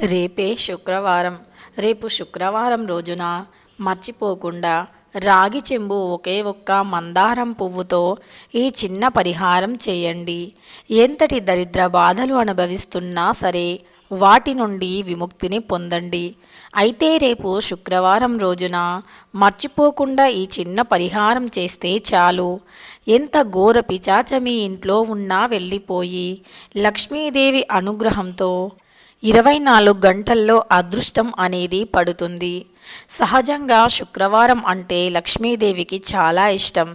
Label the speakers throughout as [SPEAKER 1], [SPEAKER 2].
[SPEAKER 1] రేపే శుక్రవారం. రేపు శుక్రవారం రోజున మర్చిపోకుండా రాగి చెంబు ఒకే ఒక్క మందారం పువ్వుతో ఈ చిన్న పరిహారం చేయండి. ఎంతటి దరిద్ర బాధలు అనుభవిస్తున్నా సరే వాటి నుండి విముక్తిని పొందండి. అయితే రేపు శుక్రవారం రోజున మర్చిపోకుండా ఈ చిన్న పరిహారం చేస్తే చాలు. ఎంత ఘోర పిచాచ మీ ఇంట్లో ఉన్నా వెళ్ళిపోయి లక్ష్మీదేవి అనుగ్రహంతో ఇరవై నాలుగు గంటల్లో అదృష్టం అనేది పడుతుంది. సహజంగా శుక్రవారం అంటే లక్ష్మీదేవికి చాలా ఇష్టం.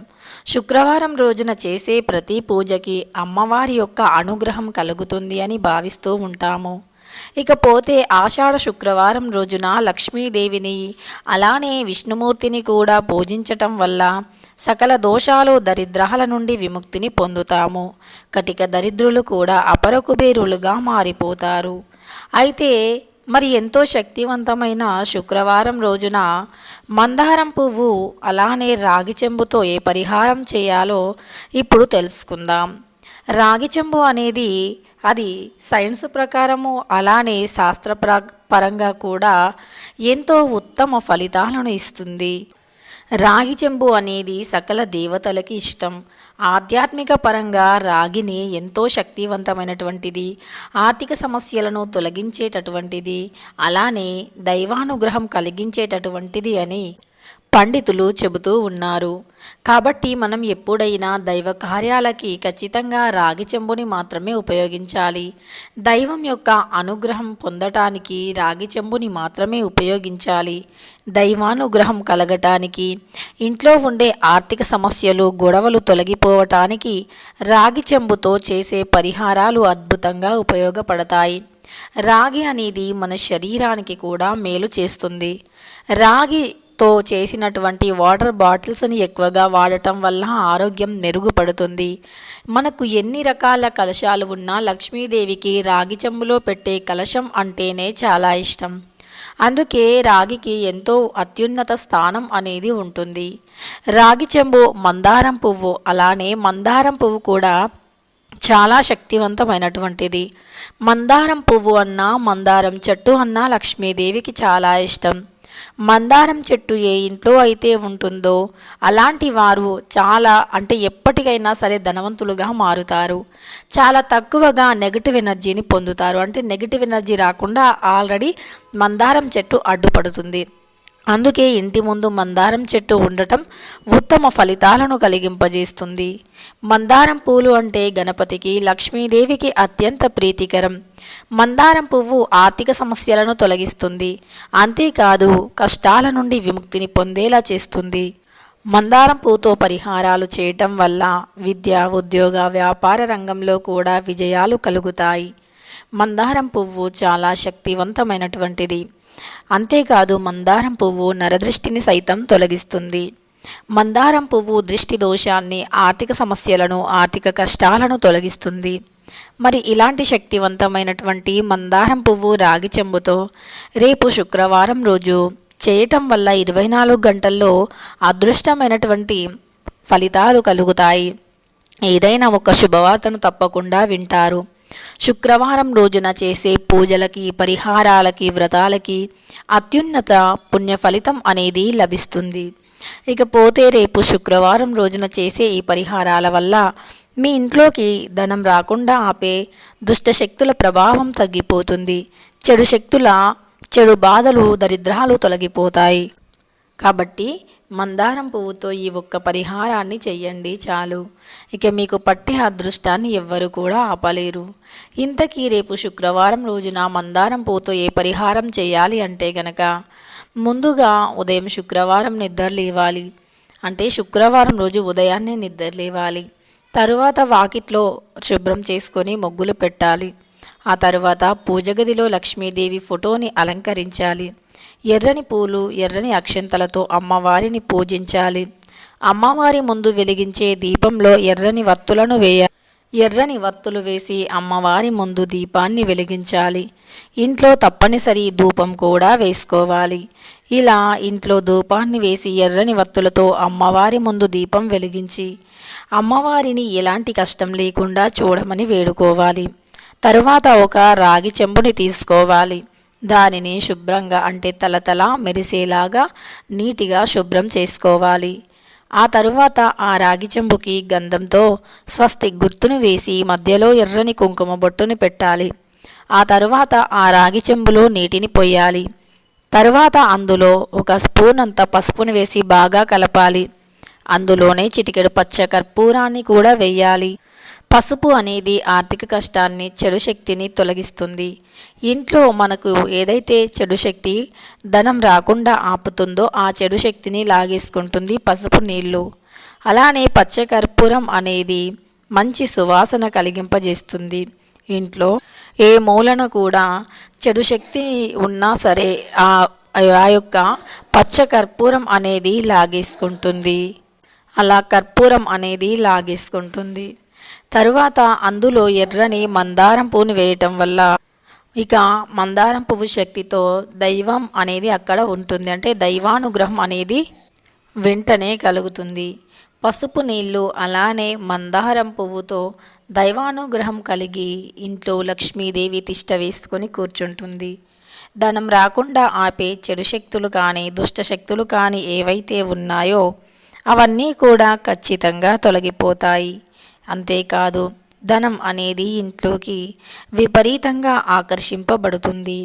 [SPEAKER 1] శుక్రవారం రోజున చేసే ప్రతి పూజకి అమ్మవారి యొక్క అనుగ్రహం కలుగుతుంది అని భావిస్తూ ఉంటాము. ఇకపోతే ఆషాఢ శుక్రవారం రోజున లక్ష్మీదేవిని అలానే విష్ణుమూర్తిని కూడా పూజించటం వల్ల సకల దోషాలు దరిద్రాల నుండి విముక్తిని పొందుతాము. కటిక దరిద్రులు కూడా అపరకుబేరులుగా మారిపోతారు. అయితే మరి ఎంతో శక్తివంతమైన శుక్రవారం రోజున మందారం పువ్వు అలానే రాగి చెంబుతో ఏ పరిహారం చేయాలో ఇప్పుడు తెలుసుకుందాం. రాగి చెంబు అనేది అది సైన్స్ ప్రకారము అలానే శాస్త్ర ప్ర- పరంగా కూడా ఎంతో ఉత్తమ ఫలితాలను ఇస్తుంది. రాగి చెంబు అనేది సకల దేవతలకి ఇష్టం. ఆధ్యాత్మిక పరంగా రాగిని ఎంతో శక్తివంతమైనటువంటిది ఆర్థిక సమస్యలను తొలగించేటటువంటిది అలానే దైవానుగ్రహం కలిగించేటటువంటిది అని పండితులు చెబుతూ ఉన్నారు. కాబట్టి మనం ఎప్పుడైనా దైవ కార్యాలకి ఖచ్చితంగా రాగి చెంబుని మాత్రమే ఉపయోగించాలి. దైవం యొక్క అనుగ్రహం పొందటానికి రాగి చెంబుని మాత్రమే ఉపయోగించాలి. దైవానుగ్రహం కలగటానికి ఇంట్లో ఉండే ఆర్థిక సమస్యలు గొడవలు తొలగిపోవటానికి రాగి చెంబుతో చేసే పరిహారాలు అద్భుతంగా ఉపయోగపడతాయి. రాగి అనేది మన శరీరానికి కూడా మేలు చేస్తుంది. రాగి తో చేసినటువంటి వాటర్ బాటిల్స్ని ఎక్కువగా వాడటం వల్ల ఆరోగ్యం మెరుగుపడుతుంది. మనకు ఎన్ని రకాల కలశాలు ఉన్నా లక్ష్మీదేవికి రాగి చెంబులో పెట్టే కలశం అంటేనే చాలా ఇష్టం. అందుకే రాగికి ఎంతో అత్యున్నత స్థానం అనేది ఉంటుంది. రాగి చెంబు మందారం పువ్వు అలానే మందారం పువ్వు కూడా చాలా శక్తివంతమైనటువంటిది. మందారం పువ్వు అన్నా మందారం చెట్టు అన్నా లక్ష్మీదేవికి చాలా ఇష్టం. మందారం చెట్టు ఏ ఇంట్లో అయితే ఉంటుందో అలాంటి వారు చాలా అంటే ఎప్పటికైనా సరే ధనవంతులుగా మారుతారు. చాలా తక్కువగా నెగిటివ్ ఎనర్జీని పొందుతారు. అంటే నెగిటివ్ ఎనర్జీ రాకుండా ఆల్రెడీ మందారం చెట్టు అడ్డుపడుతుంది. అందుకే ఇంటి ముందు మందారం చెట్టు ఉండటం ఉత్తమ ఫలితాలను కలిగింపజేస్తుంది. మందారం పూలు అంటే గణపతికి లక్ష్మీదేవికి అత్యంత ప్రీతికరం. మందారం పువ్వు ఆర్థిక సమస్యలను తొలగిస్తుంది. అంతేకాదు కష్టాల నుండి విముక్తిని పొందేలా చేస్తుంది. మందారం పూతో పరిహారాలు చేయటం వల్ల విద్య ఉద్యోగ వ్యాపార రంగంలో కూడా విజయాలు కలుగుతాయి. మందారం పువ్వు చాలా శక్తివంతమైనటువంటిది. అంతేకాదు మందారం పువ్వు నరదృష్టిని సైతం తొలగిస్తుంది. మందారం పువ్వు దృష్టి దోషాన్ని ఆర్థిక సమస్యలను ఆర్థిక కష్టాలను తొలగిస్తుంది. మరి ఇలాంటి శక్తివంతమైనటువంటి మందారం పువ్వు రాగి చెంబుతో రేపు శుక్రవారం రోజు చేయటం వల్ల ఇరవై నాలుగు గంటల్లో అదృష్టమైనటువంటి ఫలితాలు కలుగుతాయి. ఏదైనా ఒక శుభవార్తను తప్పకుండా వింటారు. శుక్రవారం రోజున చేసే పూజలకి పరిహారాలకి వ్రతాలకి అత్యున్నత పుణ్య ఫలితం అనేది లభిస్తుంది. ఇకపోతే రేపు శుక్రవారం రోజున చేసే ఈ పరిహారాల వల్ల మీ ఇంట్లోకి ధనం రాకుండా ఆపే దుష్ట శక్తుల ప్రభావం తగ్గిపోతుంది. చెడు శక్తుల చెడు బాధలు దరిద్రాలు తొలగిపోతాయి. కాబట్టి మందారం పువ్వుతో ఈ ఒక్క పరిహారాన్ని చెయ్యండి చాలు. ఇక మీకు పట్టే అదృష్టాన్ని ఎవ్వరు కూడా ఆపలేరు. ఇంతకీ రేపు శుక్రవారం రోజున మందారం పువ్వుతో ఏ పరిహారం చేయాలి అంటే గనక ముందుగా ఉదయం శుక్రవారం నిద్ర లేవాలి. అంటే శుక్రవారం రోజు ఉదయాన్నే నిద్ర లేవాలి. తరువాత వాకిట్లో శుభ్రం చేసుకొని ముగ్గులు పెట్టాలి. ఆ తరువాత పూజ గదిలో లక్ష్మీదేవి ఫోటోని అలంకరించాలి. ఎర్రని పూలు ఎర్రని అక్షంతలతో అమ్మవారిని పూజించాలి. అమ్మవారి ముందు వెలిగించే దీపంలో ఎర్రని వత్తులను వేయ ఎర్రని వత్తులు వేసి అమ్మవారి ముందు దీపాన్ని వెలిగించాలి. ఇంట్లో తప్పనిసరి ధూపం కూడా వేసుకోవాలి. ఇలా ఇంట్లో ధూపాన్ని వేసి ఎర్రని వత్తులతో అమ్మవారి ముందు దీపం వెలిగించి అమ్మవారిని ఎలాంటి కష్టం లేకుండా చూడమని వేడుకోవాలి. తరువాత ఒక రాగి చెంబుని తీసుకోవాలి. దానిని శుభ్రంగా అంటే తలతల మెరిసేలాగా నీటిగా శుభ్రం చేసుకోవాలి. ఆ తరువాత ఆ రాగి చెంబుకి గంధంతో స్వస్తి గుర్తును వేసి మధ్యలో ఎర్రని కుంకుమ బొట్టును పెట్టాలి. ఆ తరువాత ఆ రాగి చెంబులో నీటిని పొయ్యాలి. తరువాత అందులో ఒక స్పూన్ అంత పసుపును వేసి బాగా కలపాలి. అందులోనే చిటికెడు పచ్చ కర్పూరాన్ని కూడా వెయ్యాలి పసుపు అనేది ఆర్థిక కష్టాన్ని చెడు శక్తిని తొలగిస్తుంది. ఇంట్లో మనకు ఏదైతే చెడు శక్తి ధనం రాకుండా ఆపుతుందో ఆ చెడు శక్తిని లాగేసుకుంటుంది పసుపు నీళ్ళు అలానే పచ్చ కర్పూరం అనేది మంచి సువాసన కలిగింపజేస్తుంది. ఇంట్లో ఏ మూలన కూడా చెడు శక్తి ఉన్నా సరే ఆ ఆ యొక్క పచ్చ కర్పూరం అనేది లాగేసుకుంటుంది. అలా కర్పూరం అనేది లాగేసుకుంటుంది. తరువాత అందులో ఎర్రని మందారం పువ్వుని వేయటం వల్ల ఇక మందారం పువ్వు శక్తితో దైవం అనేది అక్కడ ఉంటుంది. అంటే దైవానుగ్రహం అనేది వెంటనే కలుగుతుంది. పసుపు నీళ్ళు అలానే మందారం పువ్వుతో దైవానుగ్రహం కలిగి ఇంట్లో లక్ష్మీదేవి తిష్ట వేసుకొని కూర్చుంటుంది. ధనం రాకుండా ఆపే చెడు శక్తులు కానీ దుష్ట శక్తులు కానీ ఏవైతే ఉన్నాయో అవన్నీ కూడా ఖచ్చితంగా తొలగిపోతాయి. అంతేకాదు ధనం అనేది ఇంట్లోకి విపరీతంగా ఆకర్షింపబడుతుంది.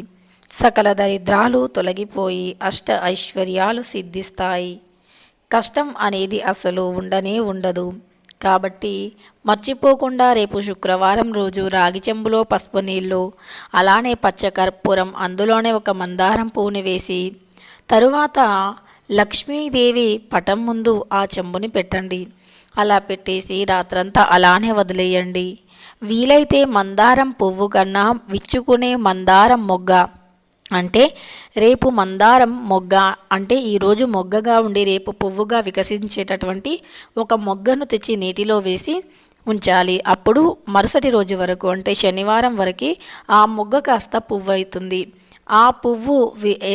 [SPEAKER 1] సకల దరిద్రాలు తొలగిపోయి అష్ట ఐశ్వర్యాలు సిద్ధిస్తాయి. కష్టం అనేది అసలు ఉండనే ఉండదు. కాబట్టి మర్చిపోకుండా రేపు శుక్రవారం రోజు రాగి చెంబులో పసుపు నీళ్ళు అలానే పచ్చ కర్పూరం అందులోనే ఒక మందారం పువ్వుని వేసి తరువాత లక్ష్మీదేవి పటం ముందు ఆ చెంబుని పెట్టండి. అలా పెట్టేసి రాత్రంతా అలానే వదిలేయండి. వీలైతే మందారం పువ్వు కన్నా విచ్చుకునే మందారం మొగ్గ. అంటే రేపు మందారం మొగ్గ అంటే ఈరోజు మొగ్గగా ఉండి రేపు పువ్వుగా వికసించేటటువంటి ఒక మొగ్గను తెచ్చి నీటిలో వేసి ఉంచాలి. అప్పుడు మరుసటి రోజు వరకు అంటే శనివారం వరకు ఆ మొగ్గ కాస్త పువ్వు అవుతుంది. ఆ పువ్వు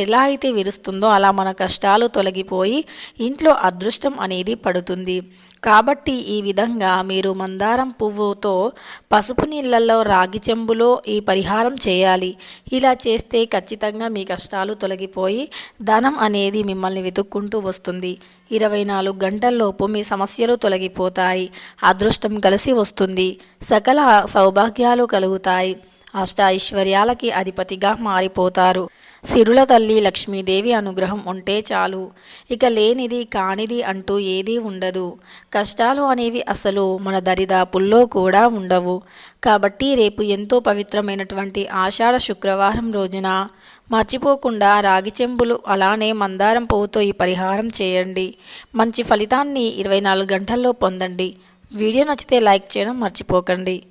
[SPEAKER 1] ఎలా అయితే విరుస్తుందో అలా మన కష్టాలు తొలగిపోయి ఇంట్లో అదృష్టం అనేది పడుతుంది. కాబట్టి ఈ విధంగా మీరు మందారం పువ్వుతో పసుపు నీళ్ళల్లో రాగి చెంబులో ఈ పరిహారం చేయాలి. ఇలా చేస్తే ఖచ్చితంగా మీ కష్టాలు తొలగిపోయి ధనం అనేది మిమ్మల్ని వెతుక్కుంటూ వస్తుంది. ఇరవై నాలుగు గంటల్లోపు మీ సమస్యలు తొలగిపోతాయి. అదృష్టం కలిసి వస్తుంది. సకల సౌభాగ్యాలు కలుగుతాయి. అష్ట ఐశ్వర్యాలకి అధిపతిగా మారిపోతారు. సిరుల తల్లి లక్ష్మీదేవి అనుగ్రహం ఉంటే చాలు. ఇక లేనిది కానిది అంటూ ఏదీ ఉండదు. కష్టాలు అనేవి అసలు మన దరిదాపుల్లో కూడా ఉండవు. కాబట్టి రేపు ఎంతో పవిత్రమైనటువంటి ఆషాఢ శుక్రవారం రోజున మర్చిపోకుండా రాగి చెంబులు అలానే మందారం పువ్వుతో ఈ పరిహారం చేయండి. మంచి ఫలితాన్ని ఇరవై నాలుగు గంటల్లో పొందండి. వీడియో నచ్చితే లైక్ చేయడం మర్చిపోకండి.